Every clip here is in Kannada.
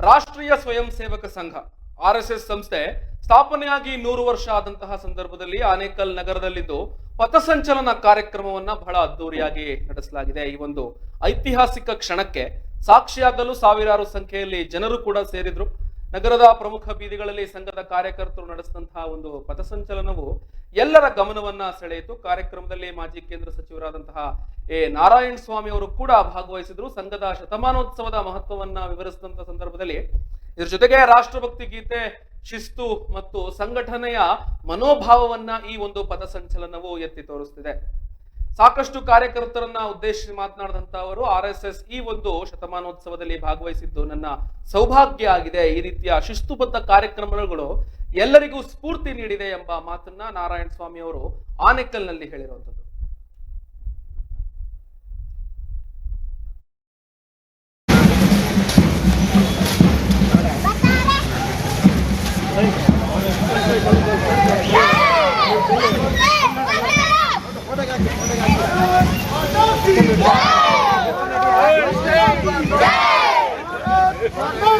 ರಾಷ್ಟ್ರೀಯ ಸ್ವಯಂ ಸೇವಕ ಸಂಘ, ಆರ್ ಎಸ್ ಎಸ್ ಸಂಸ್ಥೆ, ಸ್ಥಾಪನೆಯಾಗಿ ನೂರು ವರ್ಷ ಆದಂತಹ ಸಂದರ್ಭದಲ್ಲಿ ಆನೇಕಲ್ ನಗರದಲ್ಲಿದ್ದು ಪಥಸಂಚಲನ ಕಾರ್ಯಕ್ರಮವನ್ನ ಬಹಳ ಅದ್ದೂರಿಯಾಗಿ ನಡೆಸಲಾಗಿದೆ. ಈ ಒಂದು ಐತಿಹಾಸಿಕ ಕ್ಷಣಕ್ಕೆ ಸಾಕ್ಷಿಯಾಗಲು ಸಾವಿರಾರು ಸಂಖ್ಯೆಯಲ್ಲಿ ಜನರು ಕೂಡ ಸೇರಿದ್ರು. ನಗರದ ಪ್ರಮುಖ ಬೀದಿಗಳಲ್ಲಿ ಸಂಘದ ಕಾರ್ಯಕರ್ತರು ನಡೆಸಿದಂತಹ ಒಂದು ಪಥಸಂಚಲನವು ಎಲ್ಲರ ಗಮನವನ್ನ ಸೆಳೆಯಿತು. ಕಾರ್ಯಕ್ರಮದಲ್ಲಿ ಮಾಜಿ ಕೇಂದ್ರ ಸಚಿವರಾದಂತಹ ಎ ನಾರಾಯಣ ಸ್ವಾಮಿ ಅವರು ಕೂಡ ಭಾಗವಹಿಸಿದ್ರು. ಸಂಘದ ಶತಮಾನೋತ್ಸವದ ಮಹತ್ವವನ್ನ ವಿವರಿಸಿದಂತ ಸಂದರ್ಭದಲ್ಲಿ ಇದ್ರ ಜೊತೆಗೆ ರಾಷ್ಟ್ರಭಕ್ತಿ ಗೀತೆ, ಶಿಸ್ತು ಮತ್ತು ಸಂಘಟನೆಯ ಮನೋಭಾವವನ್ನ ಈ ಒಂದು ಪಥಸಂಚಲನವು ಎತ್ತಿ ತೋರಿಸ್ತಿದೆ. ಸಾಕಷ್ಟು ಕಾರ್ಯಕರ್ತರನ್ನ ಉದ್ದೇಶಿಸಿ ಮಾತನಾಡಿದಂತ ಅವರು ಆರ್ ಎಸ್ ಎಸ್ ಈ ಒಂದು ಶತಮಾನೋತ್ಸವದಲ್ಲಿ ಭಾಗವಹಿಸಿದ್ದು ನನ್ನ ಸೌಭಾಗ್ಯ ಆಗಿದೆ. ಈ ರೀತಿಯ ಶಿಸ್ತುಬದ್ಧ ಕಾರ್ಯಕ್ರಮಗಳು ಎಲ್ಲರಿಗೂ ಸ್ಫೂರ್ತಿ ನೀಡಿದೆ ಎಂಬ ಮಾತನ್ನ ನಾರಾಯಣ ಸ್ವಾಮಿ ಅವರು ಆನೆಕಲ್ನಲ್ಲಿ ಹೇಳಿರುವಂತದ್ದು. ಒಂದೇ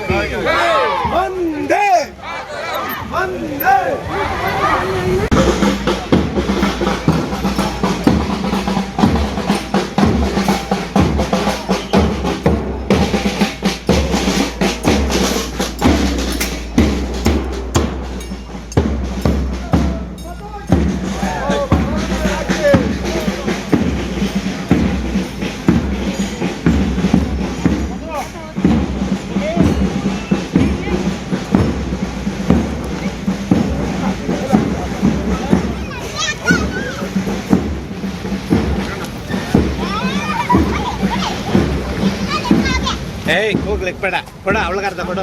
ಏಯ್ ಬೇಡ ಕೊಡ, ಕೊಡು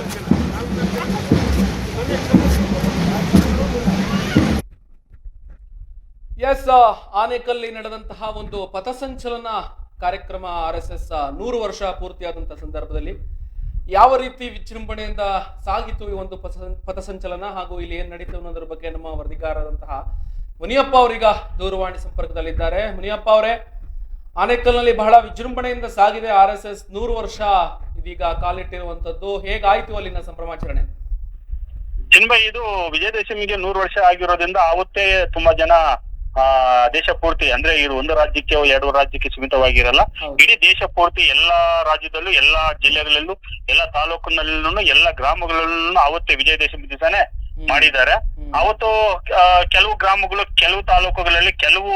ಎಸ್ ಆನೇಕಲ್ಲಿ ನಡೆದಂತಹ ಒಂದು ಪಥಸಂಚಲನ ಕಾರ್ಯಕ್ರಮ ಆರ್ ಎಸ್ ಎಸ್ ನೂರು ವರ್ಷ ಪೂರ್ತಿಯಾದಂತಹ ಸಂದರ್ಭದಲ್ಲಿ ಯಾವ ರೀತಿ ವಿಜೃಂಭಣೆಯಿಂದ ಸಾಗಿತು ಈ ಒಂದು ಪಥ- ಪಥಸಂಚಲನ ಹಾಗೂ ಇಲ್ಲಿ ಏನ್ ನಡೀತು ಅನ್ನೋದ್ರ ಬಗ್ಗೆ ನಮ್ಮ ವರದಿಗಾರರಾದಂತಹ ಮುನಿಯಪ್ಪ ಅವರೀಗ ದೂರವಾಣಿ ಸಂಪರ್ಕದಲ್ಲಿದ್ದಾರೆ. ಮುನಿಯಪ್ಪ ಅವರೇ ಆನೇಕಲ್ನಲ್ಲಿ ಬಹಳ ವಿಜೃಂಭಣೆಯಿಂದ ಸಾಗಿದೆ ಆರ್ ಎಸ್ ಎಸ್, ನೂರು ವರ್ಷ ಇದೀಗ ಕಾಲಿಟ್ಟಿರುವಂತದ್ದು ಹೇಗಾಯ್ತು ಅಲ್ಲಿನ ಸಂಭ್ರಮಾಚರಣೆ ಚಿನ್ಮಯ್ ಇದು ವಿಜಯದಶಮಿಗೆ ನೂರು ವರ್ಷ ಆಗಿರೋದ್ರಿಂದ ಆವತ್ತೇ ತುಂಬಾ ಜನ ಆ ದೇಶ ಪೂರ್ತಿ ಅಂದ್ರೆ ಇದು ಒಂದು ರಾಜ್ಯಕ್ಕೆ ಎರಡು ರಾಜ್ಯಕ್ಕೆ ಸೀಮಿತವಾಗಿರಲ್ಲ. ಇಡೀ ದೇಶ ಪೂರ್ತಿ ಎಲ್ಲಾ ರಾಜ್ಯದಲ್ಲೂ ಎಲ್ಲಾ ಜಿಲ್ಲೆಗಳಲ್ಲೂ ಎಲ್ಲಾ ತಾಲೂಕಿನಲ್ಲೂ ಎಲ್ಲಾ ಗ್ರಾಮಗಳಲ್ಲೂ ಅವತ್ತೇ ವಿಜಯದಶಮಿ ದಿವಸನೇ ಮಾಡಿದ್ದಾರೆ. ಅವತ್ತು ಕೆಲವು ಗ್ರಾಮಗಳು ಕೆಲವು ತಾಲೂಕುಗಳಲ್ಲಿ ಕೆಲವು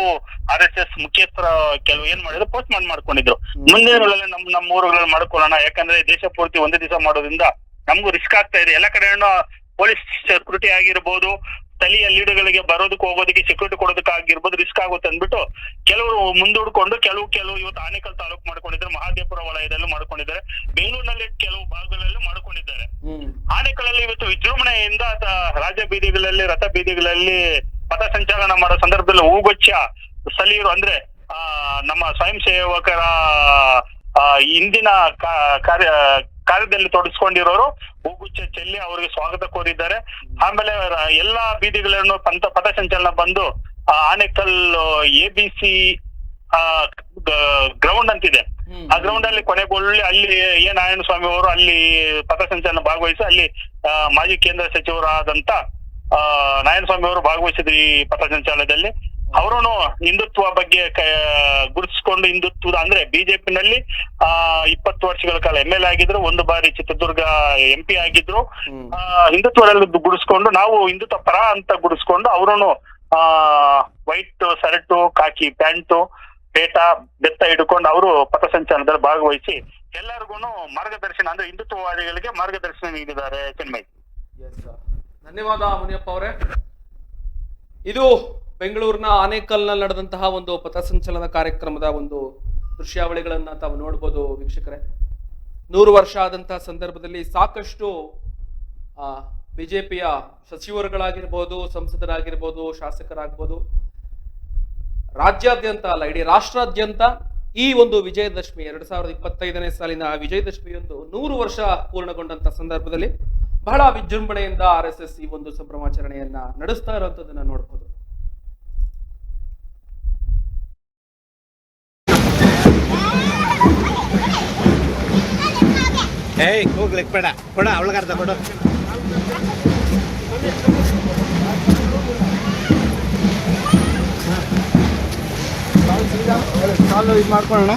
ಆರ್ ಎಸ್ ಎಸ್ ಮುಖ್ಯಸ್ಥರ ಕೆಲವು ಏನ್ ಮಾಡಿದ್ರು ಪೋಸ್ಟ್ ಮಾಡ್ ಮಾಡ್ಕೊಂಡಿದ್ರು. ಮುಂದಿನ ದಿನಗಳಲ್ಲಿ ನಮ್ ನಮ್ಮ ಊರುಗಳಲ್ಲಿ ಮಾಡ್ಕೊಳ್ಳೋಣ. ಯಾಕಂದ್ರೆ ದೇಶ ಪೂರ್ತಿ ಒಂದೇ ದಿವಸ ಮಾಡೋದ್ರಿಂದ ನಮಗೂ ರಿಸ್ಕ್ ಆಗ್ತಾ ಇದೆ. ಎಲ್ಲ ಕಡೆ ಪೊಲೀಸ್ ಸೆಕ್ಯೂರಿಟಿ ಆಗಿರ್ಬೋದು ಸ್ಥಳೀಯ ಲೀಡರ್ಗಳಿಗೆ ಬರೋದಕ್ಕೆ ಹೋಗೋದಕ್ಕೆ ಸೆಕ್ಯೂರಿಟಿ ಕೊಡೋದಕ್ಕಾಗಿರ್ಬೋದು ರಿಸ್ಕ್ ಆಗುತ್ತೆ ಅಂದ್ಬಿಟ್ಟು ಕೆಲವರು ಮುಂದೂಡ್ಕೊಂಡು ಕೆಲವು ಕೆಲವು ಇವತ್ತು ಆನೇಕಲ್ ತಾಲೂಕು ಮಾಡ್ಕೊಂಡಿದ್ದಾರೆ. ಮಹಾದೇವಪುರ ವಲಯದಲ್ಲೂ ಮಾಡ್ಕೊಂಡಿದ್ದಾರೆ. ಬೆಂಗಳೂರಿನಲ್ಲಿ ಕೆಲವು ಭಾಗಗಳಲ್ಲೂ ಮಾಡ್ಕೊಂಡಿದ್ದಾರೆ. ಆನೆಕಲ್ ಆನೇಕಲ್ಲಲ್ಲಿ ಇವತ್ತು ವಿಜೃಂಭಣೆಯಿಂದ ರಾಜ ಬೀದಿಗಳಲ್ಲಿ, ರಥ ಬೀದಿಗಳಲ್ಲಿ ಪಥ ಸಂಚಾಲನ ಮಾಡೋ ಸಂದರ್ಭದಲ್ಲಿ ಹೂಗೊಚ್ಚ ಸ್ಥಳೀಯರು ಅಂದ್ರೆ, ಆ, ನಮ್ಮ ಸ್ವಯಂ ಸೇವಕರ ಇಂದಿನ ಕಾರ್ಯ, ಕಾರ್ಯದಲ್ಲಿ ತೊಡಗಿಸ್ಕೊಂಡಿರೋರು ಹೂಗುಚ್ಚ ಚೆಲ್ಲಿ ಅವರಿಗೆ ಸ್ವಾಗತ ಕೋರಿದ್ದಾರೆ ಆಮೇಲೆ ಎಲ್ಲಾ ಬೀದಿಗಳನ್ನು ಪಂಥ ಪಥ ಸಂಚಲನ ಬಂದು Anekal A B C ground ಅಂತಿದೆ. ಆ ಗ್ರೌಂಡ್ ಅಲ್ಲಿ ಕೊನೆಗೊಳ್ಳಿ ಅಲ್ಲಿ ಎ ನಾರಾಯಣ ಸ್ವಾಮಿ ಅವರು ಅಲ್ಲಿ ಪಥಸಂಚಲನ ಭಾಗವಹಿಸಿ ಅಲ್ಲಿ ಮಾಜಿ ಕೇಂದ್ರ ಸಚಿವರಾದಂತ ಆ, ನಾರಾಯಣ ಸ್ವಾಮಿ ಅವರು ಭಾಗವಹಿಸಿದ್ರು ಈ ಪಥಸಂಚಲನದಲ್ಲಿ ಅವರು ಹಿಂದುತ್ವ ಬಗ್ಗೆ ಗುರುತಿಸಿಕೊಂಡು ಹಿಂದುತ್ವದ ಅಂದ್ರೆ ಬಿಜೆಪಿನಲ್ಲಿ ಆ ಇಪ್ಪತ್ತು ವರ್ಷಗಳ ಕಾಲ ಎಂ ಎಲ್ ಆಗಿದ್ರು ಒಂದು ಬಾರಿ ಚಿತ್ರದುರ್ಗ ಎಂ ಪಿ ಆಗಿದ್ರು. ಹಿಂದುತ್ವದಲ್ಲಿ ಗುಡಿಸ್ಕೊಂಡು ನಾವು ಹಿಂದುತ್ವ ಪರ ಅಂತ ಗುಡಿಸ್ಕೊಂಡು ಅವರನ್ನು ಆ ವೈಟ್ ಶರ್ಟು ಕಾಕಿ ಪ್ಯಾಂಟು ಪೇಟ, ಬೆತ್ತ ಹಿಡ್ಕೊಂಡು ಅವರು ಪಥಸಂಚಲನದಲ್ಲಿ ಭಾಗವಹಿಸಿ ಎಲ್ಲರಿಗೂ ಮಾರ್ಗದರ್ಶನ ಅಂದ್ರೆ ಹಿಂದುತ್ವವಾದಿಗಳಿಗೆ ಮಾರ್ಗದರ್ಶನ ನೀಡಿದ್ದಾರೆ ಚೆನ್ನೈ. ಧನ್ಯವಾದ ಮುನಿಯಪ್ಪ ಅವರೇ. ಇದು ಬೆಂಗಳೂರಿನ ಆನೇಕಲ್ನಲ್ಲಿ ನಡೆದಂತಹ ಒಂದು ಪಥಸಂಚಲನ ಕಾರ್ಯಕ್ರಮದ ಒಂದು ದೃಶ್ಯಾವಳಿಗಳನ್ನ ತಾವು ನೋಡ್ಬೋದು ವೀಕ್ಷಕರೇ. ನೂರು ವರ್ಷ ಆದಂತಹ ಸಂದರ್ಭದಲ್ಲಿ ಸಾಕಷ್ಟು ಬಿಜೆಪಿಯ ಸಚಿವರುಗಳಾಗಿರ್ಬೋದು, ಸಂಸದರಾಗಿರ್ಬೋದು, ಶಾಸಕರಾಗ್ಬೋದು ರಾಜ್ಯಾದ್ಯಂತ ಅಲ್ಲ, ಇಡೀ ರಾಷ್ಟ್ರಾದ್ಯಂತ ಈ ಒಂದು ವಿಜಯದಶಮಿ, ಎರಡ್ ಸಾವಿರದ ಇಪ್ಪತ್ತೈದನೇ ಸಾಲಿನ ವಿಜಯದಶಮಿಯೊಂದು ನೂರು ವರ್ಷ ಪೂರ್ಣಗೊಂಡಂತ ಸಂದರ್ಭದಲ್ಲಿ ಬಹಳ ವಿಜೃಂಭಣೆಯಿಂದ ಆರ್ ಎಸ್ ಎಸ್ ಈ ಒಂದು ಸಂಭ್ರಮಾಚರಣೆಯನ್ನ ನಡೆಸ್ತಾ ಇರುವಂತದನ್ನ ನೋಡಬಹುದು ಏಯ್ ಬೇಡ ಕೊಡ ಅವಳಗಾರ್ದ ಕೊಡು. ಕಾಲು ಇದು ಮಾಡ್ಕೊಳ್ಳೋಣ.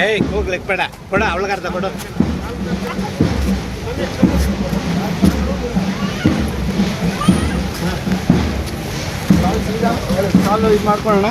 ಏಯ್ ಕೂಗ್ಲಿಕ್ ಬೇಡ ಕೊಡ ಅವಳಿಗರ್ಧ ಕೊಡು. ಕಾಲು ಇದು ಮಾಡ್ಕೊಳ್ಳೋಣ.